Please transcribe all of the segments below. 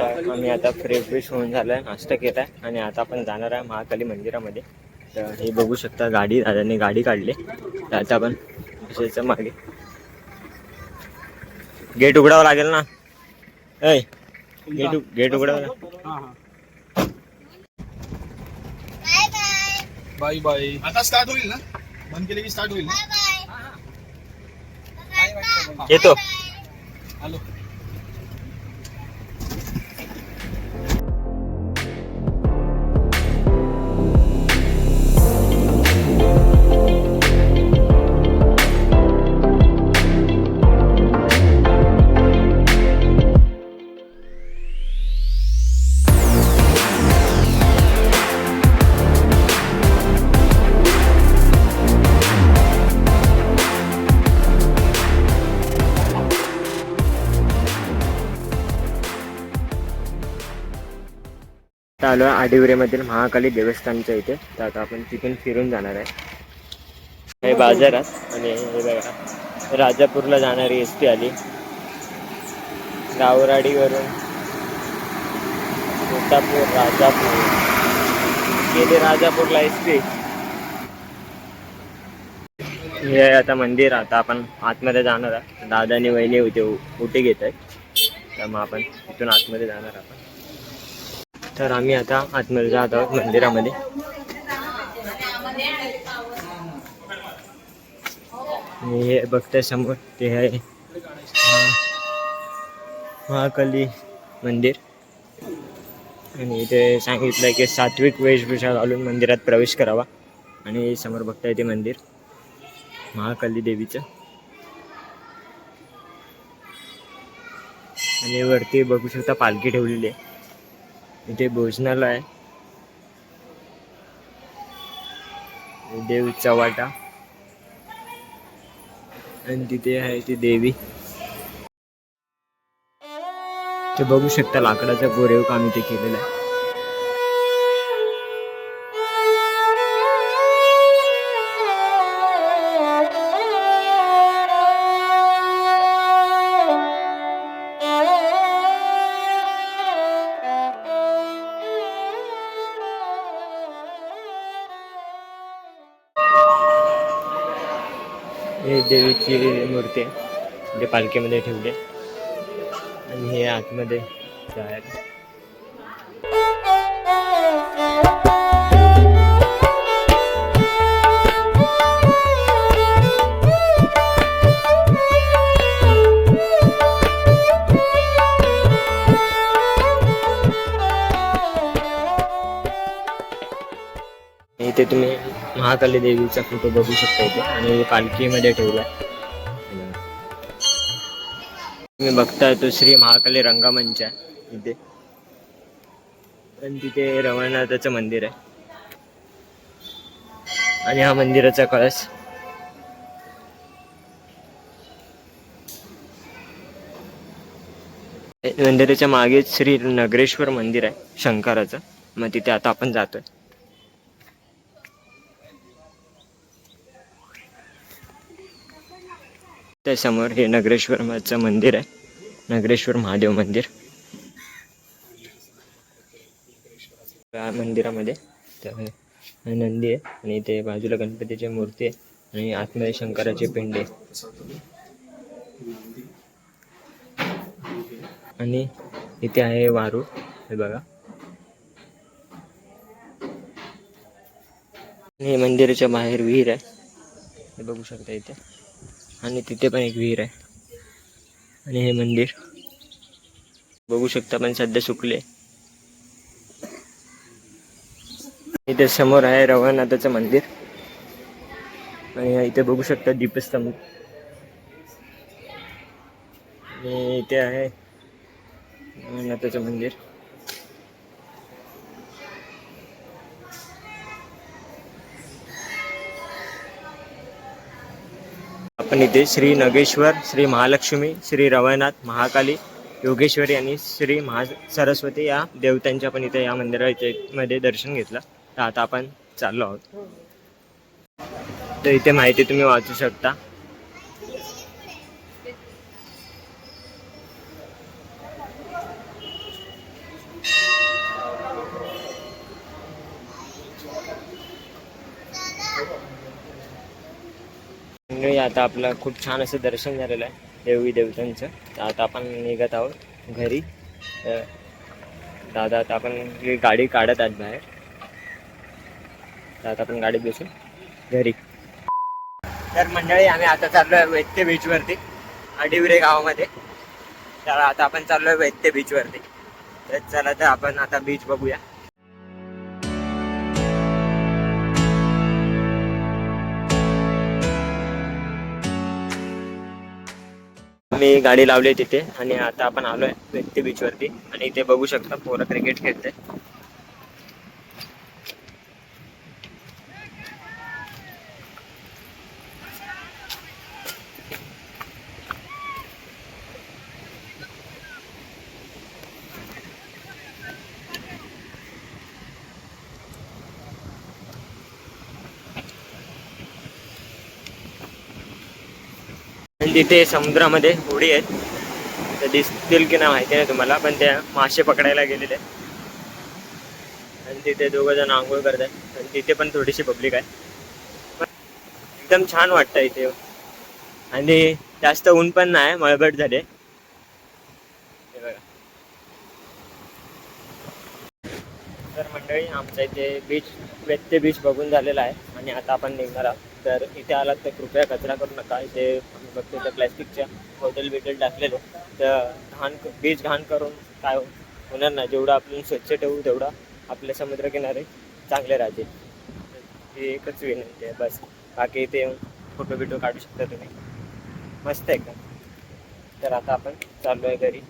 तर आम्ही आता फ्रेश फ्रेश होऊन झालं आहे नाश्ता केला आहे आणि आता आपण जाणार आहे महाकाली मंदिरामध्ये. तर हे बघू शकता गाडी दादाने गाडी काढली. तर आता आपण विषयाच्या मागे. गेट उघडावं लागेल ना? ऐ गेट गेट उघडावं लागेल. हा हा. बाय बाय आता स्टार्ट होईल ना? बंद केले की स्टार्ट होईल ना? येतो हॅलो आता आलो आहे आडिवरेमधील महाकाली देवस्थानच्या इथे. तर आता आपण तिथून फिरून जाणार आहे. हे बाजारात आणि हे बघा राजापूरला जाणारी एस टी आली. गावराडीवरून कोटापूर राजापूर. गेले राजापूरला एस टी हे आता मंदिर आता आपण आतमध्ये जाणार आहे. दादा आणि वहिनी होते उठे घेत आहेत. तर मग आपण तिथून आतमध्ये जाणार आपण तर आम्ही आता आतमध्ये जात आहोत मंदिरामध्ये. आणि हे बघताय समोर ते आहे महाकाली मंदिर. आणि इथे सांगितलं की सात्विक वेशभूषा घालून मंदिरात प्रवेश करावा. आणि समोर बघताय ते मंदिर महाकाली देवीचं. आणि वरती बघू शकता पालखी ठेवलेली आहे. इथे भोजनालय आहे. देव चवाटा आणि तिथे आहे ती देवी. ते बघू शकता लाकडाचा गोरेव काम इथे केलेलं आहे. देवीची मूर्ती आहे. ते पालखीमध्ये ठेवली आणि हे आतमध्ये जायला. इथे तुम्ही महाकाली देवीचा फोटो बघू शकता इथे. आणि पालखीमध्ये ठेवला. तुम्ही बघताय तो श्री महाकाली रंगमंच आहे इथे. आणि तिथे रवळनाथाचं मंदिर आहे. आणि हा मंदिराचा कळस. मंदिराच्या मागे श्री नगरेश्वर मंदिर आहे शंकराचं. मग तिथे आता आपण जातोय. त्यासमोर हे नगरेश्वरचं मंदिर आहे. नगरेश्वर महादेव मंदिर. या मंदिरामध्ये तर नंदी आहे आणि इथे बाजूला गणपतीची मूर्ती आहे आणि आतमध्ये शंकराचे पिंड आहे. आणि इथे आहे वारू हे बघा. आणि मंदिराच्या बाहेर विहीर आहे. हे बघू शकता इथे. आणि तिथे पण एक विहीर आहे. आणि हे मंदिर. बघू शकता पण सध्या सुकले. इथे समोर आहे रवळनाथाचं मंदिर. आणि इथे बघू शकता दीपस्तंभ. आणि इथे आहे रवळनाथाचं मंदिर. आपण इथे श्री नगेश्वर श्री महालक्ष्मी श्री रवनाथ महाकाली योगेश्वरी आणि श्री महा सरस्वती या देवतांच्या आपण इथे या मंदिराच्या मध्ये दर्शन घेतलं. तर आता आपण चाललो आहोत. तर इथे माहिती तुम्ही वाचू शकता. आता आपलं खूप छान असं दर्शन झालेलं आहे देवी देवतांचं. तर आता आपण निघत आहोत घरी. तर दादा आता आपण गाडी काढत आहेत बाहेर. तर आता आपण गाडीत बसून घरी. तर मंडळी आम्ही आता चाललो आहे वैद्य बीचवरती अडिवरे गावामध्ये. तर आता आपण चाललो आहे वैद्य बीचवरती तर चला तर आपण आता बीच बघूया. मी गाडी लावली तिथे आणि आता आपण आलोय व्यक्ती बीच वरती. आणि इथे बघू शकता पोरं क्रिकेट खेळते आणि तिथे समुद्रामध्ये होडी आहेत. तर दिसतील की नाही माहिती नाही तुम्हाला पण त्या मासे पकडायला गेलेले आहेत. आणि तिथे दोघं जण आंघोळ करतात आणि तिथे पण थोडीशी पब्लिक आहे. पण एकदम छान वाटतं इथे. आणि जास्त ऊन पण नाही मळबट झाले हे बघा. तर मंडळी आमच्या इथे बीच वेत्ते बीच बघून झालेला आहे. आणि आता आपण निघणार आहोत. तर इथे आलात तर कृपया कचरा करू नका. इथे बघतो तर प्लॅस्टिकच्या बॉटल बिटल टाकलेले. तर घाण बीच घाण करून काय हो- होणार नाही. जेवढं आपण स्वच्छ ठेवू तेवढा आपले समुद्रकिनारे चांगले राहतील. ही एकच विनंती आहे. बस. बाकी इथे येऊन फोटो बिटो काढू शकता तुम्ही. मस्त एकदम. तर आता आपण चाललो आहे घरी.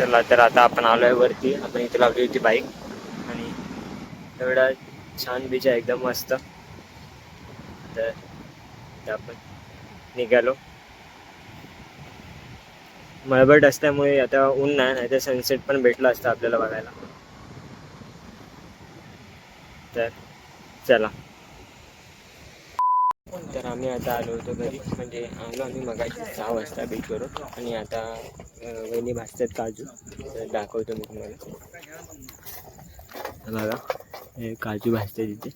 चला तर आता आपण आलो आहे वरती. आपण इथे लावली होती बाईक. आणि एवढा छान बीच आहे एकदम मस्त. तर आपण निघालो. मळबट असल्यामुळे आता ऊन नाही नाही तर सनसेट पण भेटला असतं आपल्याला बघायला. तर चला. तर आम्ही आता आलो होतो घरी. म्हणजे आलो आम्ही मगाशी सहा वाजता बीचवरून आणि आता वेणी भाजतात काजू. तर दाखवतो मी तुम्हाला. बघा हे काजू भाजते तिथे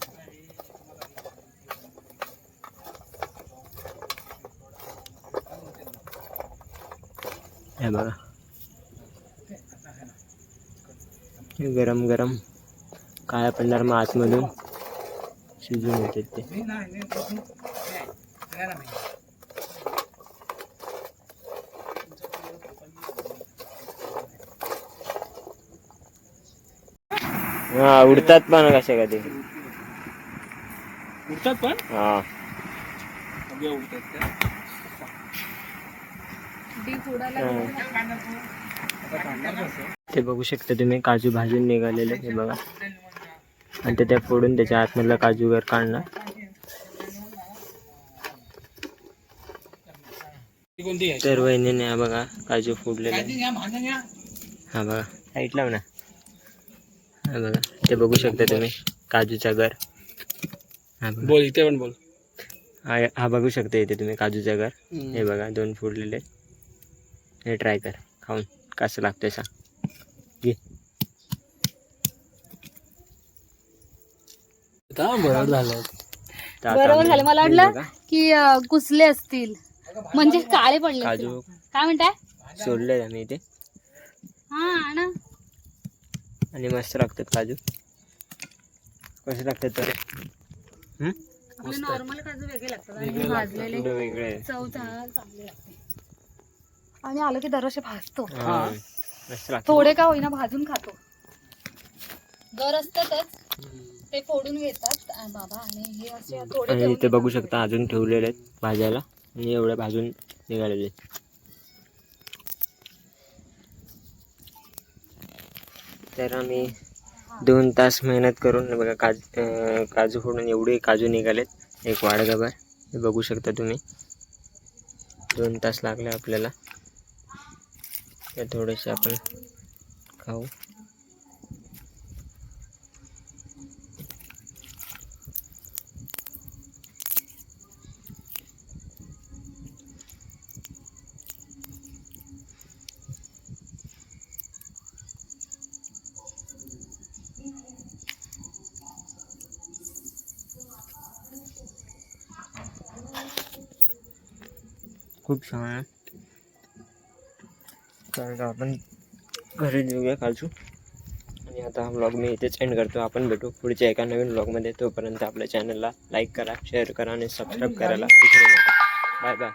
हे बघा. हे गरम गरम काळ्या पडणार मग आतमधून शिजून येतात ते. हा उडतात पण कशा कधी. उठतात पण? हा. ते बघू शकता तुम्ही काजू भाजून निघालेले हे बघा. आणि ते त्या फोडून त्याच्या आतमधला काजू वर काढणार. कोणती आहे तर वहिनीने हा बघा काजू फोडलेले. हा बघा साईट लाव ना. हा बघा ते बघू शकता तुम्ही काजूचा घर. हा बघा. बोल इथे पण बोल. हा हा बघू शकता इथे तुम्ही काजूचा घर. हे बघा दोन फोडलेले. हे ट्राय कर खाऊन कसं लागतंय सांग. घे. बरोबर झालं. तर आता बरोबर आम्ही- झालं. मला वाटलं बघा, की अं, कुसले असतील. म्हणजे काळे पडले. काजू. काय म्हणताय? सोडले आम्ही इथे. हा ना आणि मस्त लागतात काजू. कसे लागतात तर? हम्म? आपले नॉर्मल काजू वेगळे लागतात आणि वेगळे हे लागतात. भाजलेले थोडं वेगळे आहे. चव चा- चांगली लागते. आणि आलं की दरवर्षी भाजतो. हा, थोडे का होईना भाजून खातो. दर असतातच ते फोडून घेतात आ, बाबा आणि हे असे थोडे इथे बघू. शकता अजून ठेवलेले आहेत भाजायला. आणि एवढ्या भाजून निघालेले. तर आम्ही दोन तास मेहनत करून बघा काज काजू फोडून एवढे काजू निघालेत. एक वाडगाभर हे बघू शकता तुम्ही. दोन तास लागले आपल्याला. ते थोडेसे आपण खाऊ. खूप छान आहे. तर आपण घरी जाऊया काजू. आणि आता हा ब्लॉग मी इथेच एंड करतो. आपण भेटू पुढच्या एका नवीन ब्लॉगमध्ये तोपर्यंत आपल्या चॅनलला लाईक करा शेअर करा आणि सबस्क्राईब करायला विसरू नका. Bye bye